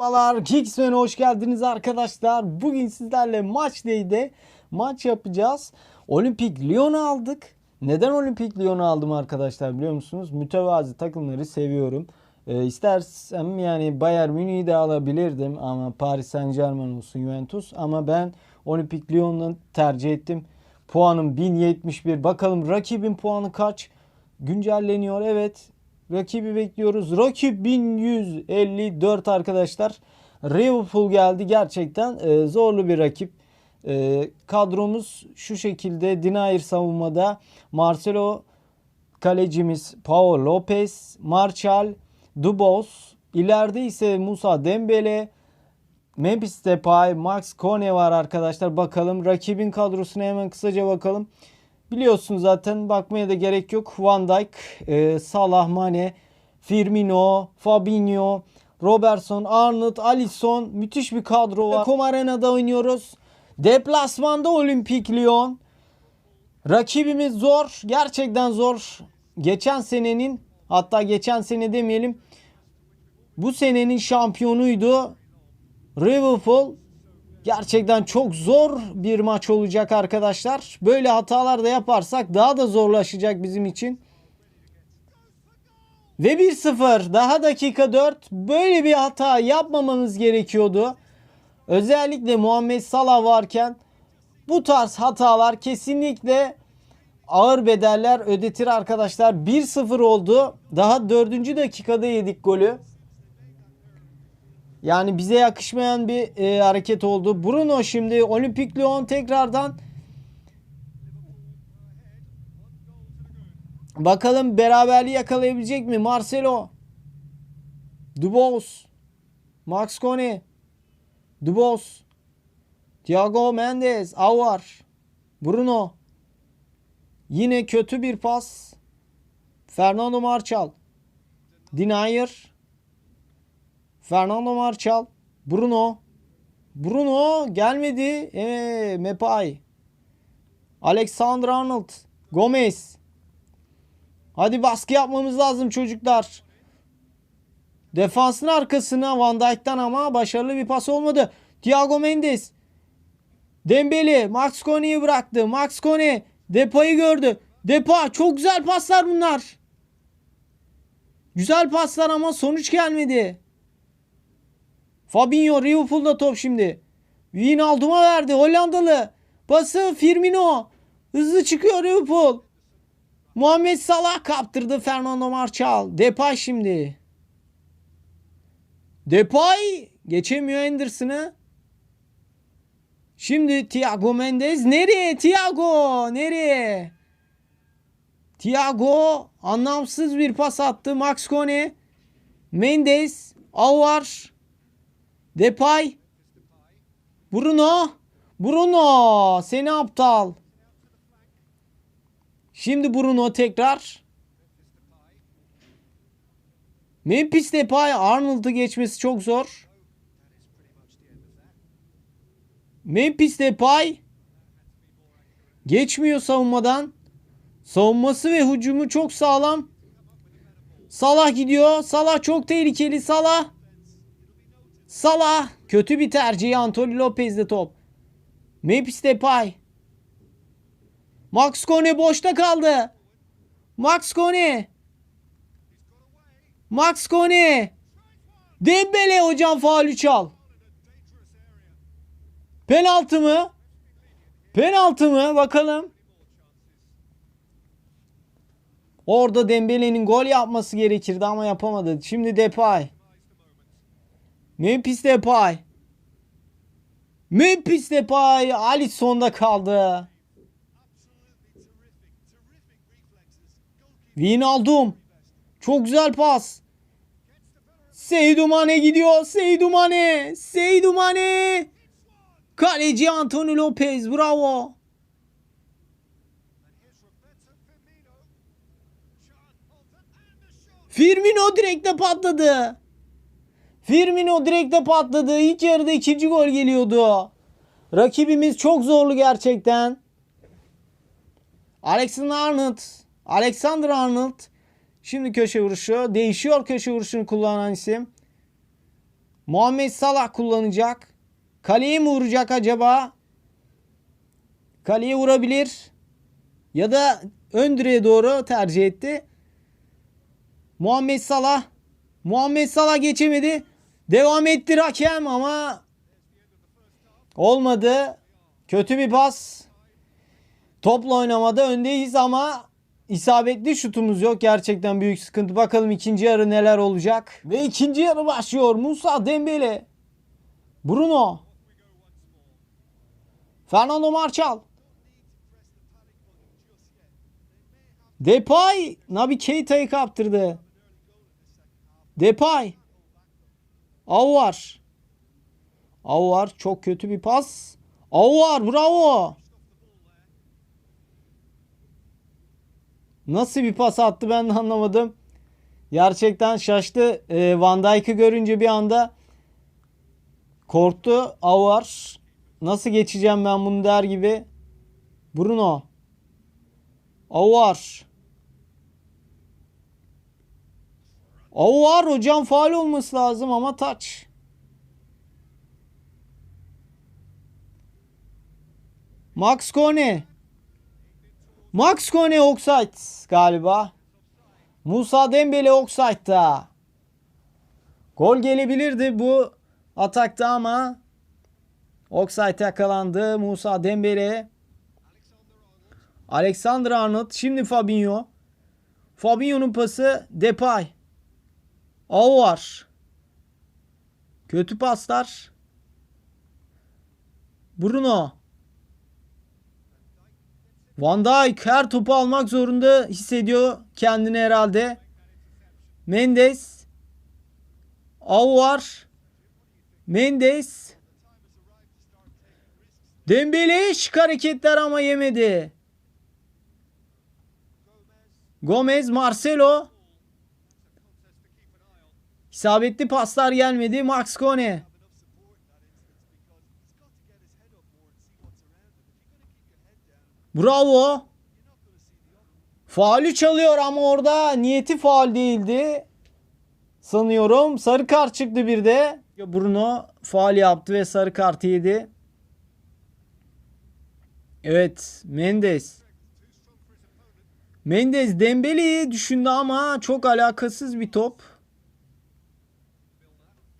Merhabalar Kicksman'e hoş geldiniz arkadaşlar. Bugün sizlerle maç day'de maç yapacağız. Olimpik Lyon'u aldık. Neden Olimpik Lyon'u aldım arkadaşlar biliyor musunuz? Mütevazi takımları seviyorum. Ee, istersem yani Bayern Münih'i de alabilirdim ama Paris Saint Germain olsun Juventus. Ama ben Olimpik Lyon'u tercih ettim. Puanım 1071. Bakalım rakibin puanı kaç? Güncelleniyor evet. Rakibi bekliyoruz. Rakip 1154 arkadaşlar. Liverpool geldi. Gerçekten e, zorlu bir rakip. E, kadromuz şu şekilde. Dinair savunmada. Marcelo kalecimiz Paul Lopez, Martial, Dubos. İleride ise Musa Dembele, Memphis Depay, Max Kone var arkadaşlar. Bakalım rakibin kadrosuna hemen kısaca bakalım. Biliyorsunuz zaten bakmaya da gerek yok. Van Dijk, e, Salah, Mane, Firmino, Fabinho, Robertson, Arnold, Alisson müthiş bir kadro var. Com Arena'da oynuyoruz. Deplasmanda Olimpik Lyon. Rakibimiz zor. Gerçekten zor. Geçen senenin hatta geçen sene demeyelim. Bu senenin şampiyonuydu. Liverpool Gerçekten çok zor bir maç olacak arkadaşlar. Böyle hatalar da yaparsak daha da zorlaşacak bizim için. Ve 1-0 daha dakika 4 böyle bir hata yapmamamız gerekiyordu. Özellikle Muhammed Salah varken bu tarz hatalar kesinlikle ağır bedeller ödetir arkadaşlar. 1-0 oldu. Daha 4. dakikada yedik golü. Yani bize yakışmayan bir e, hareket oldu. Bruno şimdi Olimpik Lyon tekrardan. Bakalım beraberliği yakalayabilecek mi? Marcelo. Dubos Max Kone. Dubos Thiago Mendes. Avar Bruno. Yine kötü bir pas. Fernando Marçal Denier Fernando Marçal. Bruno. Bruno gelmedi. Ee, Mepay. Alexander Arnold. Gomez. Hadi baskı yapmamız lazım çocuklar. Defansın arkasına Van Dijk'tan ama başarılı bir pas olmadı. Thiago Mendes. Dembele. Max Kone'yi bıraktı. Max Kone. Depay'ı gördü. Depa çok güzel paslar bunlar. Güzel paslar ama sonuç gelmedi. Fabinho Liverpool'da top şimdi. Wijnaldum'a verdi Hollandalı. Bası Firmino. Hızlı çıkıyor Liverpool. Muhammed Salah kaptırdı Fernando Marçal. Depay şimdi. Depay geçemiyor Anderson'ı. Şimdi Thiago Mendes nereye? Thiago nereye? Thiago anlamsız bir pas attı. Max Kone. Mendes. Avar. Depay. Bruno. Bruno. Seni aptal. Şimdi Bruno tekrar. Memphis Depay Arnold'u geçmesi çok zor. Memphis Depay geçmiyor savunmadan. Savunması ve hücumu çok sağlam. Salah gidiyor. Salah çok tehlikeli. Salah. Salah kötü bir tercih. Antonio Lopez'de top. Memphis Depay. Max Kone boşta kaldı. Max Kone. Max Kone. Dembele hocam faulü çal. Penaltı mı? Penaltı mı? Bakalım. Orada Dembele'nin gol yapması gerekirdi ama yapamadı. Şimdi Depay. Memphis Depay. Memphis Depay Alisson'da kaldı. Wijnaldum. Çok güzel pas. Seydou Mane gidiyor. Seydou Mane. Seydou Mane. Kaleci Antonio Lopez. Bravo. Firmino direkte patladı. Firmino direkte patladı. İlk yarıda ikinci gol geliyordu. Rakibimiz çok zorlu gerçekten. Alexander Arnold. Alexander Arnold. Şimdi köşe vuruşu. Değişiyor köşe vuruşunu kullanan isim. Muhammed Salah kullanacak. Kaleye mi vuracak acaba? Kaleye vurabilir. Ya da ön direğe doğru tercih etti. Muhammed Salah. Muhammed Salah geçemedi. Devam etti hakem ama olmadı. Kötü bir pas. Topla oynamada öndeyiz ama isabetli şutumuz yok. Gerçekten büyük sıkıntı. Bakalım ikinci yarı neler olacak. Ve ikinci yarı başlıyor. Musa Dembele. Bruno. Fernando Marçal. Depay. Nabi Keita'yı kaptırdı. Depay. Aouar. Aouar çok kötü bir pas. Aouar bravo. Nasıl bir pas attı ben de anlamadım. Gerçekten şaştı. Ee, Van Dijk'ı görünce bir anda korktu. Aouar. Nasıl geçeceğim ben bunu der gibi. Bruno. Aouar. Aouar hocam faal olması lazım ama taç. Max Kone. Max Kone offside galiba. Musa Dembele offside'da. Gol gelebilirdi bu atakta ama offside yakalandı. Musa Dembele. Alexander Arnold. Şimdi Fabinho. Fabinho'nun pası Depay. Aouar. Kötü paslar. Bruno. Van Dijk her topu almak zorunda hissediyor kendini herhalde. Mendes. Aouar. Mendes. Dembele şık hareketler ama yemedi. Gomez, Marcelo. İsabetli paslar gelmedi. Max Kone. Bravo. Faulü çalıyor ama orada niyeti faul değildi. Sanıyorum. Sarı kart çıktı bir de. Bruno faul yaptı ve sarı kart yedi. Evet. Mendes. Mendes Dembele'yi düşündü ama çok alakasız bir top.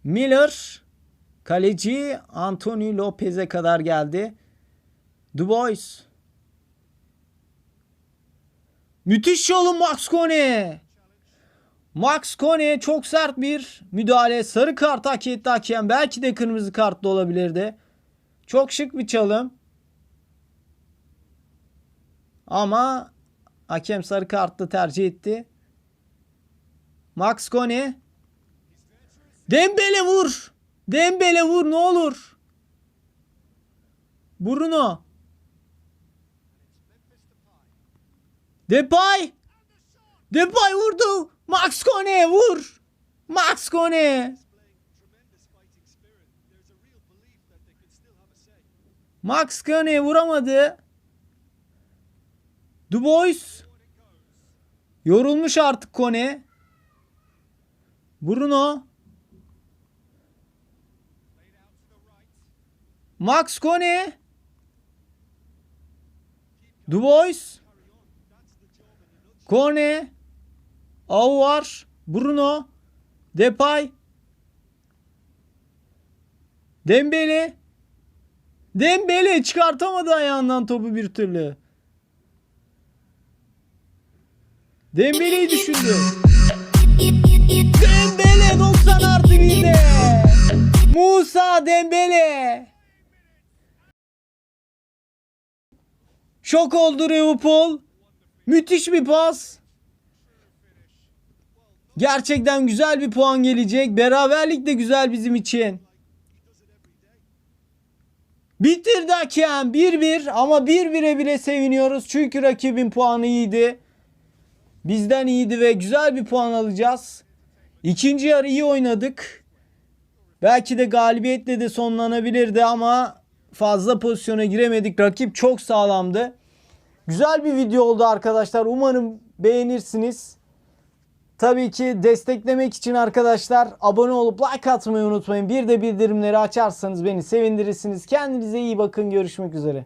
Miller kaleci Anthony Lopez'e kadar geldi. Dubois. Müthiş yolun Max Kone. Max Kone çok sert bir müdahale. Sarı kart hak etti hakem. Belki de kırmızı kart da olabilirdi. Çok şık bir çalım. Ama hakem sarı kartı tercih etti. Max Kone. Dembele vur. Dembele vur ne olur. Bruno. Depay. Depay vurdu. Max Kone vur. Max Kone. Max Kone vuramadı. Dubois. Yorulmuş artık Kone. Bruno. Max Kone. Dubois. Kone. Aouar. Bruno. Depay. Dembele. Dembele çıkartamadı ayağından topu bir türlü. Dembele'yi düşündü. Dembele 90 artı 1'de. Musa Dembele. Şok oldu Liverpool. Müthiş bir pas. Gerçekten güzel bir puan gelecek. Beraberlik de güzel bizim için. Bitirdi hakem 1-1 ama 1-1'e bile seviniyoruz. Çünkü rakibin puanı iyiydi. Bizden iyiydi ve güzel bir puan alacağız. İkinci yarı iyi oynadık. Belki de galibiyetle de sonlanabilirdi ama fazla pozisyona giremedik. Rakip çok sağlamdı. Güzel bir video oldu arkadaşlar. Umarım beğenirsiniz. Tabii ki desteklemek için arkadaşlar abone olup like atmayı unutmayın. Bir de bildirimleri açarsanız beni sevindirirsiniz. Kendinize iyi bakın. Görüşmek üzere.